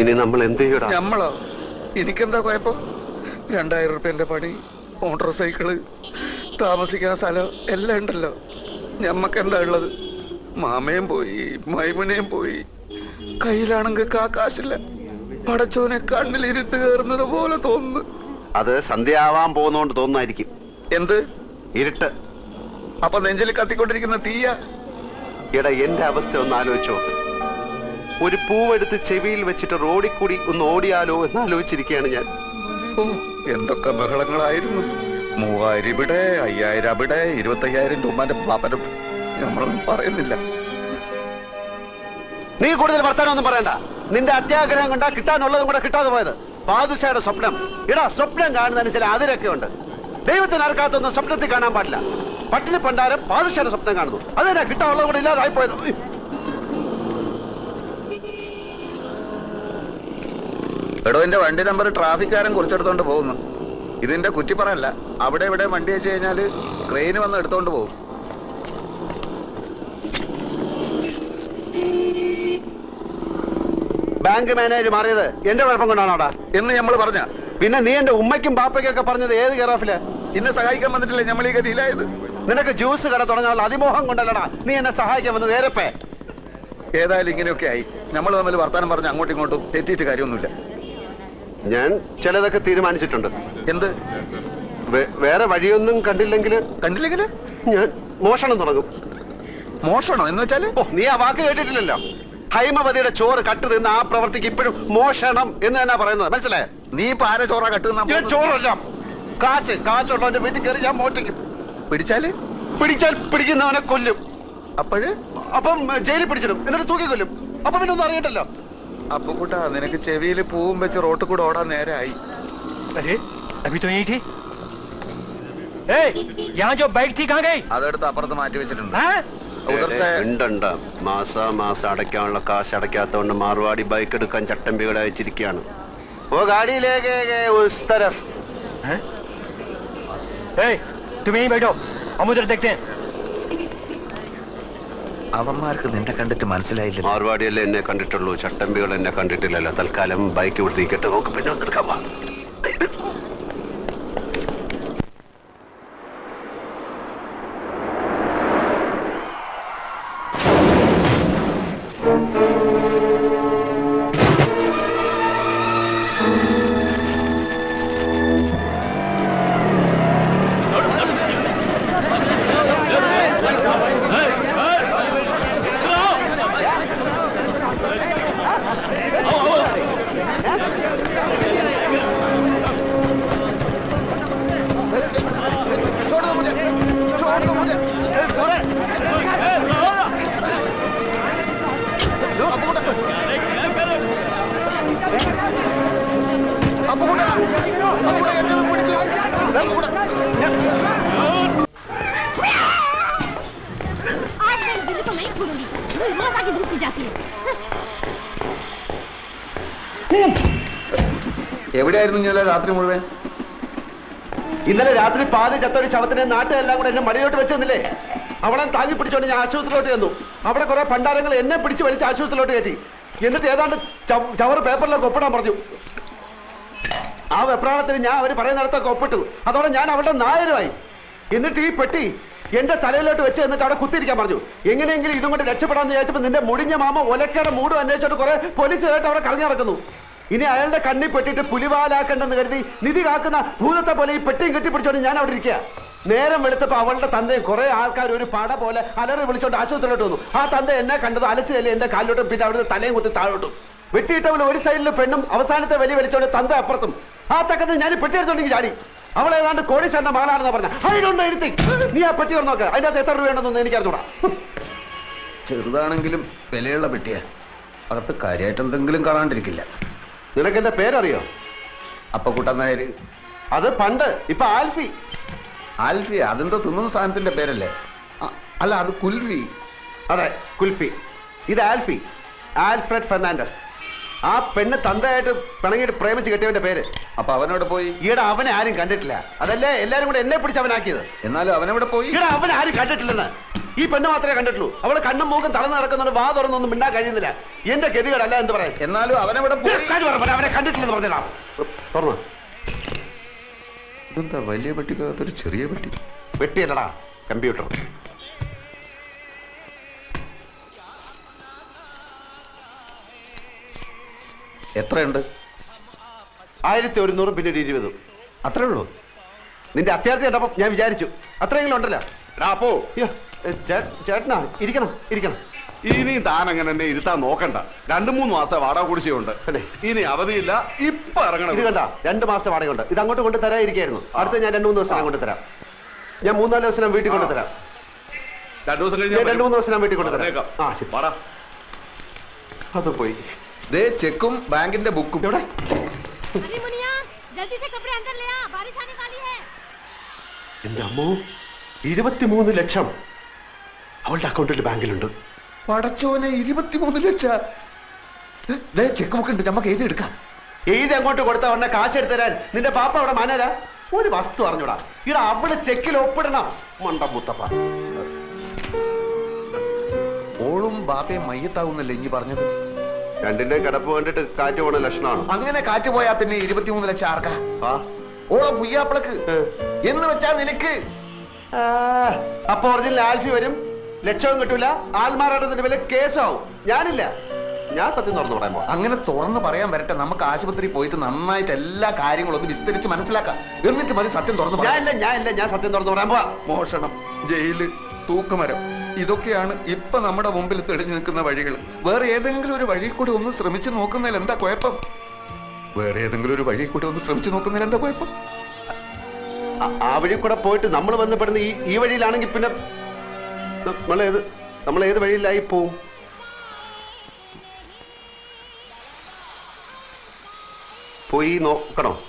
ഇനി നമ്മൾ എന്ത് ചെയ്യണം നമ്മളോ എനിക്കെന്താ കുഴപ്പം? രണ്ടായിരം റുപ്യന്റെ പണി മോട്ടോർ സൈക്കിൾ താമസിക്കാൻ സ്ഥലം എല്ലാം ഉണ്ടല്ലോ. ഞമ്മക്ക് എന്താ ഉള്ളത്? മാമയും പോയി മൈമുനയും പോയി. കയ്യിലാണെങ്കിൽ കാശില്ല. പടച്ചോനെ കണ്ണിലിരുട്ട് കയറുന്നത് പോലെ തോന്നുന്നു. അത് സന്ധ്യയാവാൻ പോകുന്നോണ്ട് തോന്നായിരിക്കും എന്ത്? ഇരുട്ട്. അപ്പൊ നെഞ്ചിൽ കത്തിക്കൊണ്ടിരിക്കുന്ന തീയ? എടാ എന്റെ അവസ്ഥ ഒന്ന് ആലോചിച്ചോ ഒരു പൂവെടുത്ത് ചെവിയിൽ വെച്ചിട്ട് റോഡിൽ കൂടി ഒന്ന് ഓടിയാലോ എന്ന് ആലോചിച്ചിരിക്കുകയാണ് ഞാൻ. ഓ എന്തൊക്കെ ബഹളങ്ങളായിരുന്നു. മൂവായിരം ഇവിടെ അയ്യായിരം അവിടെ ഇരുപത്തയ്യായിരം രൂപന്റെ പാപ്പനും. നമ്മളൊന്നും പറയുന്നില്ല. നീ കൂടുതൽ വർത്താനൊന്നും പറയണ്ട. നിന്റെ അത്യാഗ്രഹം കണ്ടാ കിട്ടാനുള്ളതും കൂടെ കിട്ടാതെ പോയത്. ബാദുഷയുടെ സ്വപ്നം. ഇടാ സ്വപ്നം കാണുന്നതിന് ചില അതിരൊക്കെ ഉണ്ട്. ദൈവത്തിന് ആർക്കാത്തൊന്നും സ്വപ്നത്തിൽ കാണാൻ പാടില്ല. പട്ടിണി പണ്ടാരം ബാദുഷയുടെ സ്വപ്നം കാണുന്നു. അതെന്നാ കിട്ടാനുള്ളതും കൂടെ ഇല്ലാതായി പോയത്? എടോ എന്റെ വണ്ടി നമ്പർ ട്രാഫിക്കാരൻ കുറിച്ചെടുത്തോണ്ട് പോകുന്നു. ഇതിന്റെ കുറ്റിപ്പറല്ല അവിടെ ഇവിടെ വണ്ടി വെച്ച് കഴിഞ്ഞാൽ ട്രെയിന് വന്ന് എടുത്തോണ്ട് പോകും. ബാങ്ക് മാനേജർ മാറിയത് എന്റെ കുഴപ്പം കൊണ്ടാണോടാ? എന്ന് നമ്മൾ പറഞ്ഞ. പിന്നെ നീ എന്റെ ഉമ്മയ്ക്കും പാപ്പയ്ക്കും ഒക്കെ പറഞ്ഞത് ഏത് കേറാഫിൽ ഇന്നെ സഹായിക്കാൻ വന്നിട്ടില്ല നമ്മൾ ഈ ഗതിയിലായത്? നിനക്ക് ജ്യൂസ് കട തുടങ്ങാനുള്ള അതിമോഹം കൊണ്ടല്ലടാ. നീ എന്നെ സഹായിക്കാൻ വന്നത് നേരപ്പേ ഏതായാലും ഇങ്ങനെയൊക്കെ ആയി. നമ്മൾ തമ്മിൽ വർത്താനം പറഞ്ഞ് അങ്ങോട്ടും ഇങ്ങോട്ടും തെറ്റിയിട്ട് കാര്യമൊന്നുമില്ല. ഞാൻ ചിലതൊക്കെ തീരുമാനിച്ചിട്ടുണ്ട്. എന്ത്? വേറെ വഴിയൊന്നും കണ്ടില്ലെങ്കിൽ കണ്ടില്ലെങ്കിൽ? ഞാൻ മോഷണം തുടങ്ങും. മോഷണോ? എന്ന് വെച്ചാൽ? ഓ നീ ആ വാക്ക് കേട്ടിട്ടില്ലല്ലോ. ഹൈമവതിയുടെ ചോറ് കട്ട് തിന്ന ആ പ്രവർത്തിക്ക് ഇപ്പോഴും മോഷണം എന്ന് തന്നെ പറയുന്നത്. മനസ്സിലായോ? നീ ഇപ്പൊ ആരെ ചോറ കട്ട് തിന്ന ചോറല്ല. കാശ് കാശുള്ളവന്റെ വീട്ടിൽ കയറി ഞാൻ മോഷ്ടിക്കും. പിടിച്ചാൽ? പിടിച്ചാൽ പിടിക്കുന്നവനെ കൊല്ലും. അപ്പോഴ്? അപ്പം ജയിലിൽ പിടിച്ചിടും. എന്നിട്ട് തൂക്കി കൊല്ലും അപ്പൊ പിന്നെ ഒന്നും അറിയട്ടല്ലോ അപ്പൊ കൂട്ടാ നിനക്ക് ചെവിയിൽ പൂവും വെച്ച് റോട്ടിൽ കൂടെ ഓടാൻ നേരായി अरे अभी तो यही थी ए, यहाँ जो बाइक थी कहाँ गई അതെടുത്ത് അപ്പുറത്ത് മാറ്റി വെച്ചിട്ടുണ്ട് हाँ? ഉദർ സേ ഉണ്ടുണ്ട മാസ മാസം അടയ്ക്കാനുള്ള കാശ് അടയ്ക്കാത്തതുകൊണ്ട് മാർവാടി ബൈക്ക് എടുക്കാൻ ചട്ടമ്പികളെ അയച്ചിരിക്കുകയാണ് ഓ ഗാഡിയിലേക്ക് ഉസ് തരഫ് हैं? ए, तुम यहीं बैठो हम उधर देखते हैं അവന്മാർക്ക് നിന്നെ കണ്ടിട്ട് മനസ്സിലായില്ല. മാർവാടിയല്ലേ എന്നെ കണ്ടിട്ടുള്ളൂ. ചട്ടമ്പികൾ എന്നെ കണ്ടിട്ടില്ലല്ലോ. തൽക്കാലം ബൈക്ക് വിട്ടിരിക്കട്ടെ നമുക്ക് പിന്നെ ഒന്ന് എവിടെയായിരുന്നു ഞാൻ രാത്രി മുഴുവൻ? ഇന്നലെ രാത്രി പാതി ചത്തൊരു ശവത്തിനെ നാട്ടുകാരെല്ലാം കൂടെ എന്നെ മടിയോട്ട് വെച്ച് തന്നില്ലേ? അവളെ താങ്ങി പിടിച്ചോണ്ട് ഞാൻ ആശുപത്രിയിലോട്ട് ചെന്നു. അവിടെ കുറെ പണ്ടാരങ്ങൾ എന്നെ പിടിച്ച് വലിച്ച് ആശുപത്രിയിലോട്ട് കയറ്റി. എന്നിട്ട് ഏതാണ്ട് ചവർ പേപ്പറിലൊക്കെ ഒപ്പിടാൻ പറഞ്ഞു. ആ വെപ്രാളത്തിൽ ഞാൻ അവർ പറയുന്നിടത്തൊക്കെ ഒപ്പിട്ടു. അതോടെ ഞാൻ അവളുടെ നായരുമായി. എന്നിട്ട് ഈ പെട്ടി എന്റെ തലയിലോട്ട് വെച്ച് എന്നിട്ട് അവിടെ കുത്തിരിക്കാൻ പറഞ്ഞു. എങ്ങനെയെങ്കിലും ഇതും കൊണ്ട് രക്ഷപ്പെടാന്ന് വിചാരിച്ചപ്പോൾ നിന്റെ മുടിഞ്ഞ മാമ ഒലക്കയുടെ മൂടും അന്വേഷിച്ചോട്ട് കുറെ പോലീസുകാരായിട്ട് അവിടെ കറങ്ങി നടക്കുന്നു. ഇനി അയാളുടെ കണ്ണി പെട്ടിട്ട് പുലിവാലാക്കണ്ടെന്ന് കരുതി നിധി കാക്കുന്ന ഭൂതത്തെ പോലെ ഈ പെട്ടിയും കെട്ടിപ്പിടിച്ചോണ്ട് ഞാൻ അവിടെ ഇരിക്കുക നേരം വെളുത്തപ്പോ അവളുടെ തന്തയും കുറെ ആൾക്കാർ ഒരു പട പോലെ അലറി വിളിച്ചോണ്ട് ആശുപത്രിയിലോട്ട് വന്നു. ആ തന്ത എന്നെ കണ്ടത് അലച്ചില്ലേ എന്റെ കാലിലോട്ടും പിന്നെ അവിടുത്തെ തലയും കുത്തി താഴോട്ടും. വെട്ടിയിട്ടവൾ ഒരു സൈഡിൽ പെണ്ണും അവസാനത്തെ വലിയ വലിച്ചോണ്ട് തന്ത അപ്പുറത്തും. ആ തക്കത്ത് ഞാൻ പെട്ടിയെടുത്തോണ്ടെങ്കിൽ ചാടി. അവൾ ഏതാണ്ട് കോടീശ്വരന്റെ മകളാണെന്ന് പറഞ്ഞു. എഴുത്തി നീ ആ പെട്ടി തുറന്ന് നോക്ക്. അതിന്റെ അകത്ത് എത്ര രൂപയുണ്ടെന്നൊന്നും എനിക്ക് അറിഞ്ഞൂടാ ചെറുതാണെങ്കിലും വിലയുള്ള പെട്ടിയാ. അകത്ത് കാര്യമായിട്ട് എന്തെങ്കിലും കാണാണ്ടിരിക്കില്ല. നിനക്ക് എന്റെ പേരറിയോ? അപ്പൊ കൂട്ടാന്നായര് അത് പണ്ട് ഇപ്പൊ ആൽഫി. ആൽഫി അതെന്തോ തിന്നുന്ന സാധനത്തിന്റെ പേരല്ലേ? അല്ല അത് കുൽഫി അതെ കുൽഫി. ഇത് ആൽഫി. Alfred Fernandez. ആ പെണ്ണ് തന്തയായിട്ട് പിണങ്ങിയിട്ട് പ്രേമിച്ച് കെട്ടിയവന്റെ പേര്. അപ്പൊ അവനോട് പോയി? ഈടെ അവനെ ആരും കണ്ടിട്ടില്ല. അതല്ലേ എല്ലാരും കൂടെ എന്നെ പിടിച്ച് അവനാക്കിയത്? എന്നാലും അവനെവിടെ പോയി? ഈടെ അവനെ ആരും കണ്ടിട്ടില്ലെന്ന്. ഈ പെണ്ണ് മാത്രമേ കണ്ടിട്ടുള്ളൂ. അവൾ കണ്ണും മൂക്കും തളർന്ന് നടക്കുന്നുണ്ട് വാ തുറന്നൊന്നും മിണ്ടാൻ കഴിയുന്നില്ല. എന്റെ ഗതികേടല്ല എന്ത് പറയാം എന്നാലും അവനവിടെ പോയി? അവനെ കണ്ടിട്ടില്ലെന്ന് പറഞ്ഞാ തുറന്നു. ഇതെന്താ വലിയ പെട്ടിക്കകത്തൊരു ചെറിയ പെട്ടി? പെട്ടിയല്ലടാ കമ്പ്യൂട്ടർ. എത്രയുണ്ട്? ആയിരത്തി ഒരുന്നൂറും പിന്നെ ഒരു ഇരുപതും. അത്രേ ഉള്ളൂ. നിന്റെ അത്യാർത്ഥി കണ്ടപ്പോ ഞാൻ വിചാരിച്ചു. അത്രയെങ്കിലും ഉണ്ടല്ലോ. അപ്പോ. ചേട്ടനാ ഇരിക്കണം ഇരിക്കണം. ഇനിയും താൻ അങ്ങനെ തന്നെ ഇരുത്താൻ നോക്കണ്ട. രണ്ടു മൂന്ന് മാസത്തെ വാടക കുടിശ്ശിയുണ്ട് അല്ലേ? ഇനി അവധിയില്ല ഇപ്പൊ ഇറങ്ങണം. ഇത് കണ്ട രണ്ട് മാസം ഉണ്ട് ഇത് അങ്ങോട്ട് കൊണ്ട് തരാതിരിക്കായിരുന്നു. അടുത്ത ഞാൻ രണ്ടു മൂന്ന് ദിവസം അങ്ങോട്ട് കൊണ്ട് തരാം. ഞാൻ മൂന്നാൽ ദിവസം ഞാൻ വീട്ടിൽ കൊണ്ട് തരാം. രണ്ടു ദിവസം കഴിഞ്ഞാൽ രണ്ട് മൂന്ന് ദിവസം ഞാൻ വീട്ടിൽ കൊണ്ടുതരാം തരാം. ആ ശരി. വാടാ. അത് പോയി. ദേ ചെക്കും ബാങ്കിന്റെ ബുക്കും. എവിടെ? എന്റെ അമ്മോ ഇരുപത്തിമൂന്ന് ലക്ഷം. അവളുടെ അക്കൗണ്ടിൽ ബാങ്കിലുണ്ട്. പടച്ചോനെ ഇരുപത്തിമൂന്ന് ലക്ഷം. ദേ ചെക്ക് ബുക്ക് ഉണ്ട് നമുക്ക് എഴുതിയെടുക്കാം എഴുതി അങ്ങോട്ട് കൊടുത്താ ഉടനെ കാശ് എടുത്തരാൻ നിന്റെ പാപ്പ അവിടെ മാനരാ? ഒരു വസ്തു അറിഞ്ഞൂടാ. ഇവിടെ അവിടെ ചെക്കിൽ ഒപ്പിടണം. മണ്ടം മുത്തപ്പ. ഓളും ബാപ്പയും മയ്യത്താവുന്നല്ലേ ഇനി പറഞ്ഞത്? രണ്ടിന്റെ കിടപ്പ് കണ്ടിട്ട് കാറ്റ് പോണ ലക്ഷണമാണ്? അങ്ങനെ കാറ്റ് പോയാ പിന്നെ ഇരുപത്തിമൂന്ന് ലക്ഷം ആർക്കാ? ഓളോ പുയ്യാപ്പിളക്ക്. എന്ന് വെച്ചാ നിനക്ക്. അപ്പൊ ഒറിജിനൽ ആൽഫി വരും. ലക്ഷവും കിട്ടൂല. ആൽമാറാട്ടത്തിന്റെ പേര് കേസാവും. ഞാനില്ല. ഞാൻ സത്യം തുറന്നു പറയാൻ പോകാം അങ്ങനെ തുറന്ന് പറയാൻ വരട്ടെ. നമുക്ക് ആശുപത്രി പോയിട്ട് നന്നായിട്ട് എല്ലാ കാര്യങ്ങളും ഒന്ന് വിസ്തരിച്ച് മനസ്സിലാക്കാം. എന്നിട്ട് മതി സത്യം തുറന്നു തുറന്ന് ഞാൻ ഇല്ല ഞാൻ ഇല്ല. ഞാൻ സത്യം തുറന്നു പറയാൻ പോവാ. മോഷണം ജയിൽ തൂക്കുമരം. ഇതൊക്കെയാണ് ഇപ്പൊ നമ്മുടെ മുമ്പിൽ തെളിഞ്ഞു നിൽക്കുന്ന വഴികൾ. വേറെ ഏതെങ്കിലും ഒരു വഴി കൂടി ഒന്ന് ശ്രമിച്ചു നോക്കുന്നതിൽ എന്താ കുഴപ്പം? വേറെ ഏതെങ്കിലും ഒരു വഴി കൂടി ഒന്ന് ശ്രമിച്ചു നോക്കുന്നതിൽ എന്താ കുഴപ്പം? ആ- വഴി കൂടെ പോയിട്ട് നമ്മൾ ബന്ധപ്പെടുന്ന ഈ ഈ വഴിയിലാണെങ്കിൽ പിന്നെ നമ്മളേത് നമ്മൾ ഏത് വഴിയിലായി പോവും? പോയി നോക്കണോ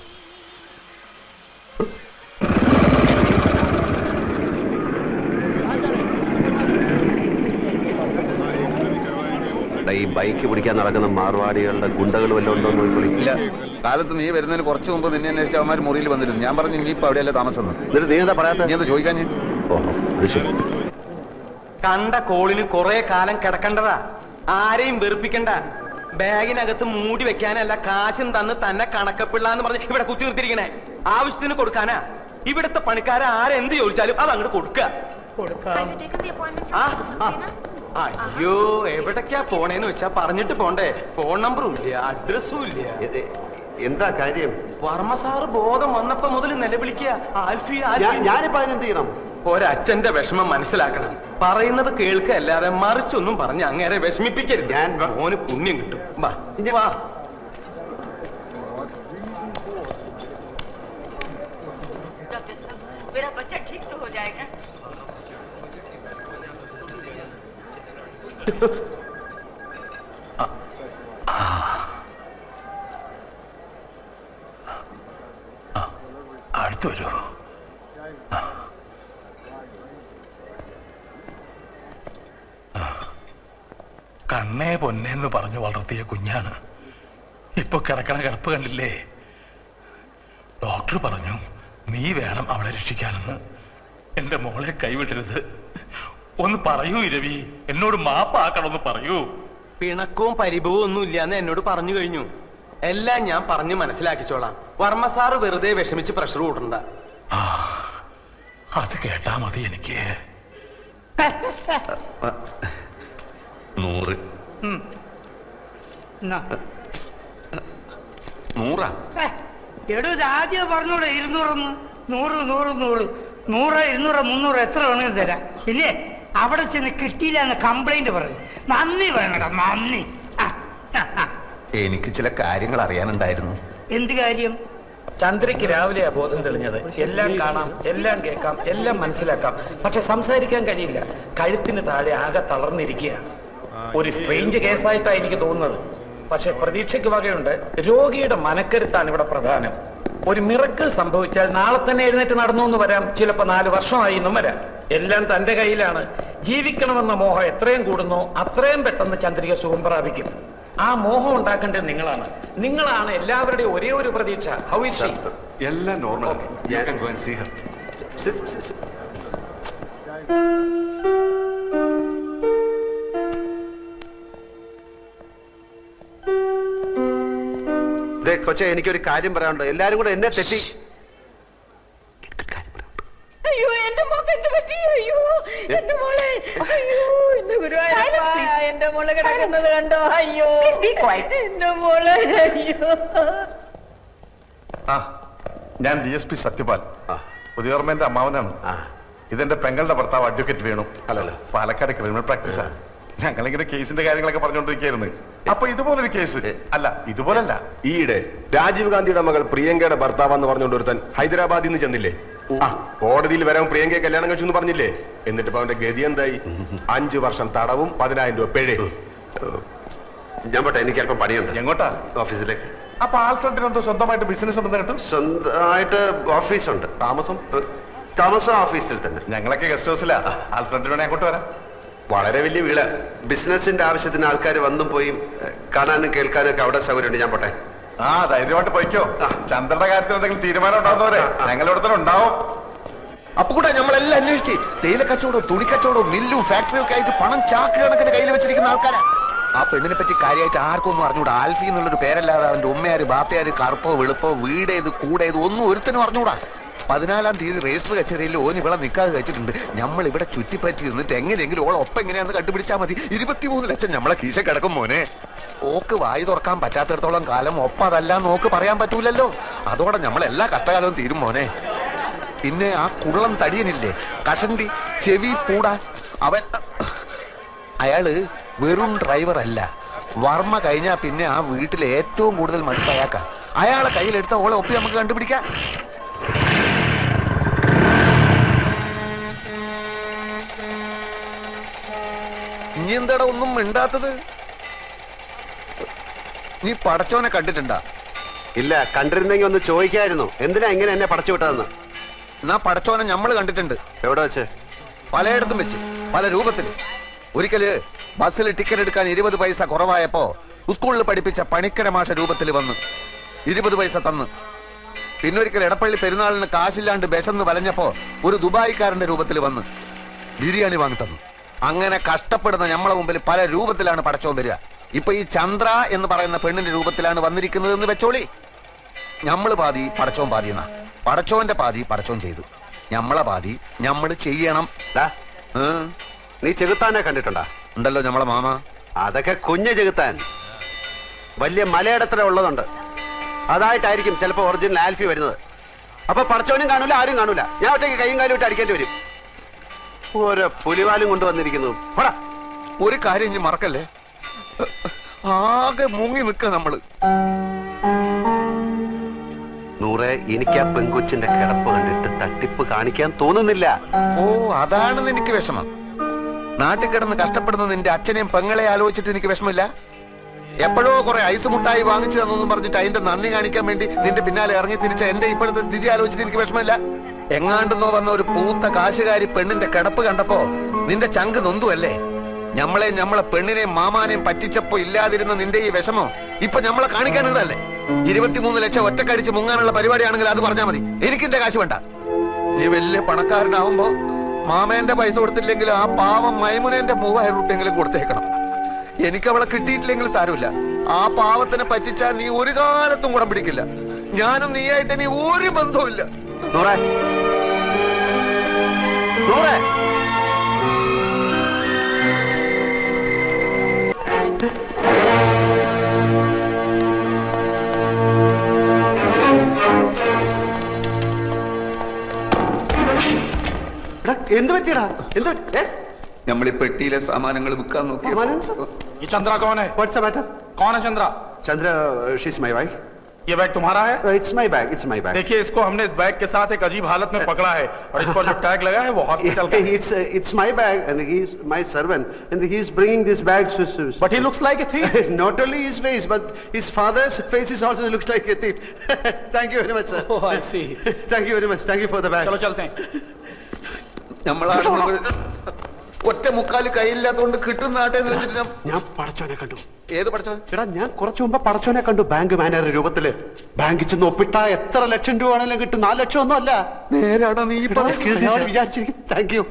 എടാ, ഈ ബൈക്ക് പിടിക്കാൻ നടക്കുന്ന മാർവാടികളുടെ ഗുണ്ടകൾ വല്ലതും ഉണ്ടോ എന്ന് നോക്കിക്കോളി ഇല്ല. കാലത്ത് നീ വരുന്നതിന് കുറച്ച് മുമ്പ് നിന്നെ അന്വേഷിച്ച അവന്മാർ മുറിയിൽ വന്നിരുന്നു. ഞാൻ പറഞ്ഞു നീ ഇപ്പൊ അവിടെയല്ലേ താമസം എന്ന്. എന്നിട്ട് നീ എന്താ പറയാത്ത? നീ എന്താ ചോദിക്കാൻ ഞാൻ? ഓഹോ അത് ശരി. കണ്ട കോളിന് കുറെ കാലം കിടക്കണ്ടതാ. ആരെയും വെറുപ്പിക്കണ്ട. ബാഗിനകത്ത് മൂടി വെക്കാനല്ല കാശും തന്ന് തന്നെ കണക്കപ്പിള്ള എന്ന് പറഞ്ഞ് ഇവിടെ കുത്തി നിർത്തിയിരിക്കണേ. ആവശ്യത്തിന് കൊടുക്കാനാ. ഇവിടുത്തെ പണിക്കാരെ ആരെന്ത് ചോദിച്ചാലും അത് അങ്ങോട്ട് കൊടുക്കുക Have you taken the appointment ആ, from ആ. Sabrina? അയ്യോ എവിടേക്കാ പോണേന്ന് വെച്ചാ പറഞ്ഞിട്ട് പോണ്ടേ ഫോൺ നമ്പറും ഇല്ല അഡ്രസ്സും ഇല്ല എ- എ- എന്താ കാര്യം വർമ്മ സാറ് ബോധം വന്നപ്പോ മുതൽ നിലവിളിക്കുക ആൽഫി ഞാൻ- ആൽഫി ഞാനിപ്പോ അതിനെന്ത് ചെയ്യണം ഒരച്ഛന്റെ വിഷമം മനസ്സിലാക്കണം പറയുന്നത് കേൾക്കല്ലാതെ മറിച്ചൊന്നും പറഞ്ഞ് അങ്ങേരെ വിഷമിപ്പിക്കരുത് ഞാൻ വ- മോന് പുണ്യം കിട്ടും വാ ഇഞ്ഞ് വാ मेरा बच्चा ठीक तो हो जाएगा കണ്ണേ പൊന്നേന്ന് പറഞ്ഞു വളർത്തിയ കുഞ്ഞാണ്. ഇപ്പൊ കിടക്കണ കിടപ്പ് കണ്ടില്ലേ? ഡോക്ടർ പറഞ്ഞു നീ വേണം അവളെ രക്ഷിക്കാനെന്ന്. എന്റെ മോളെ കൈവിടരുത്. ഒന്ന് പറയൂ ഇരവി എന്നോട് മാപ്പാക്കണമെന്ന് പറയൂ. പിണക്കവും പരിഭവവും ഒന്നും ഇല്ലാന്ന് എന്നോട് പറഞ്ഞു കഴിഞ്ഞു. എല്ലാം ഞാൻ പറഞ്ഞു മനസ്സിലാക്കിച്ചോളാം. വർമ്മ സാറ് വെറുതെ വിഷമിച്ച് പ്രഷർ കൂട്ടണ്ട. ആ അത് കേട്ടാ മതി എനിക്ക്. നൂറ്. നൂറാ? എടോ ഇത് ആദ്യം പറഞ്ഞോളൂ ഇരുന്നൂറൊന്ന്. നൂറ് നൂറ് നൂറ്. നൂറ് ഇരുന്നൂറ് മുന്നൂറ് എത്ര വേണമെങ്കിലും തരാം. ഇല്ലേ അവിടെ ചെന്ന് കിട്ടിയില്ല എന്ന് കംപ്ലൈന്റ് പറഞ്ഞു നന്ദി വേണടാ നന്ദി. ആ, ആ, ആ. എനിക്ക് ചില കാര്യങ്ങൾ അറിയാനുണ്ടായിരുന്നു. എന്ത് കാര്യം? ചന്ദ്രയ്ക്ക് രാവിലെ ബോധം തെളിഞ്ഞത്. എല്ലാം കാണാം എല്ലാം കേൾക്കാം എല്ലാം മനസ്സിലാക്കാം. പക്ഷെ സംസാരിക്കാൻ കഴിയില്ല. കഴുത്തിന് താഴെ ആകെ തളർന്നിരിക്കുക ഒരു സ്ട്രേഞ്ച് കേസായിട്ടാണ് എനിക്ക് തോന്നുന്നത്. പക്ഷെ പ്രതീക്ഷയ്ക്ക് വകയുണ്ട് രോഗിയുടെ മനക്കരുത്താണ് ഇവിടെ പ്രധാനം. ഒരു മിറക്കിൾ സംഭവിച്ചാൽ നാളെ തന്നെ എഴുന്നേറ്റ് നടന്നു എന്ന് വരാം. ചിലപ്പോ നാല് വർഷമായി എന്നും വരാം. എല്ലാം തന്റെ കയ്യിലാണ്. ജീവിക്കണമെന്ന മോഹം എത്രയും കൂടുന്നോ അത്രയും പെട്ടെന്ന് ചന്ദ്രിക സുഖം പ്രാപിക്കും. ആ മോഹം ഉണ്ടാക്കേണ്ടത് നിങ്ങളാണ്. നിങ്ങളാണ് എല്ലാവരുടെയും ഒരേ ഒരു പ്രതീക്ഷ. ഹൗ എല്ലാം നോർമൽ കൊച്ചെ എനിക്കൊരു കാര്യം പറയാനുണ്ടോ. എല്ലാരും കൂടെ എന്നെ തെറ്റി എന്റെ മോളെ കിടക്കുന്നത് കണ്ടോ? അയ്യോ. എന്റെ മോൾ അയ്യോ. ആ ഞാൻ ഡി എസ് പി സത്യപാൽ. ആ. പുതിയോർമ്മന്റെ അമ്മാവനാണ്. ആ. ഇതെന്റെ പെങ്ങളുടെ ഭർത്താവ് അഡ്വക്കേറ്റ് വേണു. അല്ലല്ലോ. പാലക്കാട് ക്രിമിനൽ പ്രാക്ടീസാ. ഞങ്ങളിങ്ങനെ കേസിന്റെ കാര്യങ്ങളൊക്കെ പറഞ്ഞുകൊണ്ടിരിക്കുകയായിരുന്നു. അപ്പൊ ഇതുപോലൊരു കേസ്. അല്ല ഇതുപോലല്ല. ഈയിടെ രാജീവ് ഗാന്ധിയുടെ മകൾ പ്രിയങ്കയുടെ ഭർത്താവെന്ന് പറഞ്ഞുകൊണ്ട് ഒരുത്തൻ ഹൈദരാബാദിൽ നിന്ന് ചെന്നില്ലേ കോടതിയിൽ വരാൻ പ്രിയങ്കയെ കല്യാണം കഴിച്ചു എന്ന് പറഞ്ഞില്ലേ? എന്നിട്ട് അവന്റെ ഗതി എന്തായി? അഞ്ചു വർഷം തടവും പതിനായിരം രൂപ പിഴ ഞാൻ പോട്ടെ എനിക്ക് അല്പം പണിയുണ്ട്. എങ്ങോട്ടാ? ഓഫീസിലേക്ക്. അപ്പൊ ആൽഫ്രണ്ടിന് എന്തോ സ്വന്തമായിട്ട് ബിസിനസ് ഉണ്ടെന്ന് കേട്ടു? സ്വന്തമായിട്ട് ഓഫീസുണ്ട്. താമസം? താമസം ഓഫീസിൽ തന്നെ. ഞങ്ങളൊക്കെ ഗസ്റ്റ് ഹൗസിലാ ആൽഫ്രണ്ടിന് വേണേ അങ്ങോട്ട് വരാം. വളരെ വലിയ വീട്. ബിസിനസിന്റെ ആവശ്യത്തിന് ആൾക്കാർ വന്നും പോയി കാണാനും കേൾക്കാനും ഒക്കെ അവിടെ സൗകര്യമുണ്ട്. ഞാൻ പോട്ടെ. ആ ധൈര്യമായിട്ട് പോയിക്കോ. ചന്ദ്രന്റെ കാര്യത്തിൽ എന്തെങ്കിലും തീരുമാനം ഉണ്ടാവുന്നവരെ ഞങ്ങൾ ഇവിടെ തന്നെ ഉണ്ടാവും. അപ്പൊ കൂടെ നമ്മളെല്ലാം അന്വേഷിച്ച് തേയില കച്ചവടവും തുണി കച്ചവടവും മില്ലും ഫാക്ടറിയും ഒക്കെ ആയിട്ട് പണം ചാക്ക് കണക്കിന് കയ്യിൽ വെച്ചിരിക്കുന്ന ആൾക്കാരാ. ആ പെണ്ണിനെ പറ്റി കാര്യമായിട്ട് ആർക്കും ഒന്നും അറിഞ്ഞൂടാ. ആൽഫി എന്നുള്ളൊരു പേരല്ലാതെ അവന്റെ ഉമ്മയാര് ബാപ്പയാര് കറുപ്പോ വെളുപ്പോ വീടേത് കൂടേത് ഒന്നും ഒരുത്തനും അറിഞ്ഞൂടാ. പതിനാലാം തീയതി രജിസ്റ്റർ കച്ചേരിയിൽ ഓൻ ഇവിടെ നിൽക്കാതെ കഴിച്ചിട്ടുണ്ട്. നമ്മൾ ഇവിടെ ചുറ്റിപ്പറ്റി നിന്നിട്ട് എങ്ങനെയെങ്കിലും ഓൾ ഒപ്പം എങ്ങനെയാന്ന് കണ്ടുപിടിച്ചാൽ മതി. ഇരുപത്തിമൂന്ന് ലക്ഷം നമ്മളെ കീശ കിടക്കും മോനെ. ഓക്ക് വായി തുറക്കാൻ പറ്റാത്തിടത്തോളം കാലം ഒപ്പം അതല്ല നോക്ക് പറയാൻ പറ്റൂലല്ലോ. അതോടെ നമ്മൾ എല്ലാ കഷ്ടകാലവും തീരും മോനെ. പിന്നെ ആ കുള്ളം തടിയനില്ലേ? കഷണ്ടി ചെവി പൂടാ. അവൻ അയാൾ വെറും ഡ്രൈവർ അല്ല. വർമ്മ കഴിഞ്ഞാ പിന്നെ ആ വീട്ടിലെ ഏറ്റവും കൂടുതൽ മടുപ്പ് അയാളെ കയ്യിലെടുത്ത ഓളെ ഒപ്പി നമുക്ക് കണ്ടുപിടിക്കാം. ഇനി എന്താടാ ഒന്നും മിണ്ടാത്തത്? നീ പടച്ചോനെ കണ്ടിട്ടുണ്ടാ? ഇല്ല കണ്ടിരുന്നെങ്കിൽ ഒന്ന് ചോദിക്കായിരുന്നു. എന്തിനാ ഇങ്ങനെ എന്നെ പടച്ചു വിട്ടതെന്ന്? എന്നാ പടച്ചോനെ നമ്മൾ കണ്ടിട്ടുണ്ട്. എവിടെ വെച്ച്? പലയിടത്തും വെച്ച് പല രൂപത്തിൽ. ഒരിക്കൽ ബസ്സിൽ ടിക്കറ്റ് എടുക്കാൻ ഇരുപത് പൈസ കുറവായപ്പോ സ്കൂളിൽ പഠിപ്പിച്ച പണിക്കരമാഷ രൂപത്തിൽ വന്ന് ഇരുപത് പൈസ തന്ന്. പിന്നൊരിക്കൽ എടപ്പള്ളി പെരുന്നാളിന് കാശില്ലാണ്ട് വിശന്ന് വലഞ്ഞപ്പോ ഒരു ദുബായിക്കാരന്റെ രൂപത്തിൽ വന്ന് ബിരിയാണി വാങ്ങി തന്നു. അങ്ങനെ കഷ്ടപ്പെടുന്ന നമ്മളെ മുമ്പിൽ പല രൂപത്തിലാണ് പടച്ചോൻ വരിക. ഇപ്പൊ ഈ ചന്ദ്ര എന്ന് പറയുന്ന പെണ്ണിന്റെ രൂപത്തിലാണ് വന്നിരിക്കുന്നത് എന്ന് വെച്ചോളി. ഞമ്മൾ പാതി പടച്ചോൻ പാതി എന്നാ പടച്ചോന്റെ പാതി പടച്ചോൻ ചെയ്തു. ഞമ്മളെ പാതി ഞമ്മൾ ചെയ്യണം. നീ ചെകുത്താനെ കണ്ടിട്ടുണ്ടാ? ഉണ്ടല്ലോ ഞമ്മളെ മാമ. അതൊക്കെ കുഞ്ഞ് ചെകുത്താൻ. വലിയ മലയിടത്തിലെ ഉള്ളതുണ്ട്. അതായിട്ടായിരിക്കും ചിലപ്പോ ഒറിജിനൽ ആൽഫി വരുന്നത്. അപ്പൊ പടച്ചോനും കാണൂല ആരും കാണൂല ഞാൻ ഒറ്റയ്ക്ക് കൈയും കാലും ഇട്ട് അടിക്കേണ്ടി വരും. ഓരോ പുലിവാലും കൊണ്ടുവന്നിരിക്കുന്നു. പോടാ. ഒരു കാര്യം ഇനി മറക്കല്ലേ? ആകെ മുങ്ങി നിക്ക നമ്മൾ. നൂറെ എനിക്ക് ആ പെങ്കൊച്ചിന്റെ കിടപ്പ് കണ്ടിട്ട് തട്ടിപ്പ് കാണിക്കാൻ തോന്നുന്നില്ല. ഓ അതാണ് എനിക്ക് വിഷമം. നാട്ടിൽ കിടന്ന് കഷ്ടപ്പെടുന്ന നിന്റെ അച്ഛനെയും പെങ്ങളെ ആലോചിച്ചിട്ട് എനിക്ക് വിഷമില്ല എപ്പോഴോ കുറെ ഐസ് മുട്ടായി വാങ്ങിച്ചു തന്നു പറഞ്ഞിട്ട് അതിന്റെ നന്ദി കാണിക്കാൻ വേണ്ടി നിന്റെ പിന്നാലെ ഇറങ്ങി തിരിച്ച എന്റെ ഇപ്പോഴത്തെ സ്ഥിതി ആലോചിച്ചിട്ട് എനിക്ക് വിഷമമില്ല. എങ്ങാണ്ടെന്നോ വന്ന ഒരു പൂത്ത കാശുകാരി പെണ്ണിന്റെ കിടപ്പ് കണ്ടപ്പോ നിന്റെ ചങ്ക് നൊന്തുവല്ലേ? ഞമ്മളെ ഞമ്മളെ പെണ്ണിനെയും മാമാനെയും പറ്റിച്ചപ്പോ ഇല്ലാതിരുന്ന നിന്റെ ഈ വിഷമം ഇപ്പൊ ഞമ്മളെ കാണിക്കാനുള്ളതല്ലേ? ഇരുപത്തിമൂന്ന് ലക്ഷം ഒറ്റക്കടിച്ച് മുങ്ങാനുള്ള പരിപാടിയാണെങ്കിൽ അത് പറഞ്ഞാൽ മതി. എനിക്കിന്റെ കാശ് വേണ്ട. നീ വലിയ പണക്കാരനാവുമ്പോ മാമേന്റെ പൈസ കൊടുത്തില്ലെങ്കിൽ ആ പാവം മൈമുനേന്റെ മൂവായിരം റുപ്യെങ്കിലും കൊടുത്തേക്കണം. എനിക്ക് അവളെ കിട്ടിയിട്ടില്ലെങ്കിൽ സാരമില്ല. ആ പാവത്തിനെ പറ്റിച്ചാൽ നീ ഒരു കാലത്തും കൂടം പിടിക്കില്ല. ഞാനും നീയായിട്ട് ഇനി ഒരു ബന്ധവുമില്ല. നൂറെ നൂറ് എന്ത് പറ്റിയടാ? എന്ത് നമ്മൾ ഈ പെട്ടിയിലെ സാമാനങ്ങൾ വിൽക്കാൻ നോക്കി ഈ Chandra Koné. What's Chandra Chandra she's my wife है Chandra Chandra, uh, she's my wife. ये बैग तुम्हारा है Uh, it's my bag. It's my bag. देखिए इसको हमने इस बैग के साथ एक अजीब हालत में पकड़ा है और इस पर जो टैग लगा है वो हॉस्पिटल का है it's uh, it's my bag, and he's my servant, and he's bringing this bag. To, to, but he looks like a thing not only his face, but his father's face is also looks like a thief. Thank you very much, sir. Oh, I see. Thank you very much. Thank you for the bag. चलो चलते हैं നമ്മളാണ് ഒറ്റ മുക്കാൽ കയ്യില്ലാത്തോണ്ട് കിട്ടുന്ന ആട്ടെ എന്ന് വെച്ചിട്ട് ഞാൻ- പടച്ചോനെ കണ്ടു. ഏത് പടച്ചോ എടാ ഞാൻ കുറച്ചു മുമ്പ് പടച്ചോനെ കണ്ടു ബാങ്ക് മാനേജർ രൂപത്തിൽ. ബാങ്കിൽ ചെന്ന് ഒപ്പിട്ട എത്ര ലക്ഷം രൂപ ആണെങ്കിലും കിട്ടും. നാല് ലക്ഷം ഒന്നും അല്ല. നേരാണോ നീ താങ്ക് യു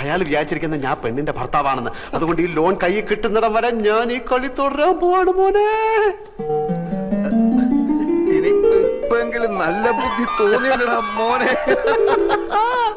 അയാൾ വിചാരിച്ചിരിക്കുന്ന ഞാൻ പെണ്ണിന്റെ ഭർത്താവാണെന്ന്. അതുകൊണ്ട് ഈ ലോൺ കയ്യിൽ കിട്ടുന്നിടം വരെ ഞാൻ ഈ കളി തുടരാൻ പോവാണ് മോനെ. ഇപ്പെങ്കിലും നല്ല ബുദ്ധി തോന്നിയല്ലടാ മോനെ.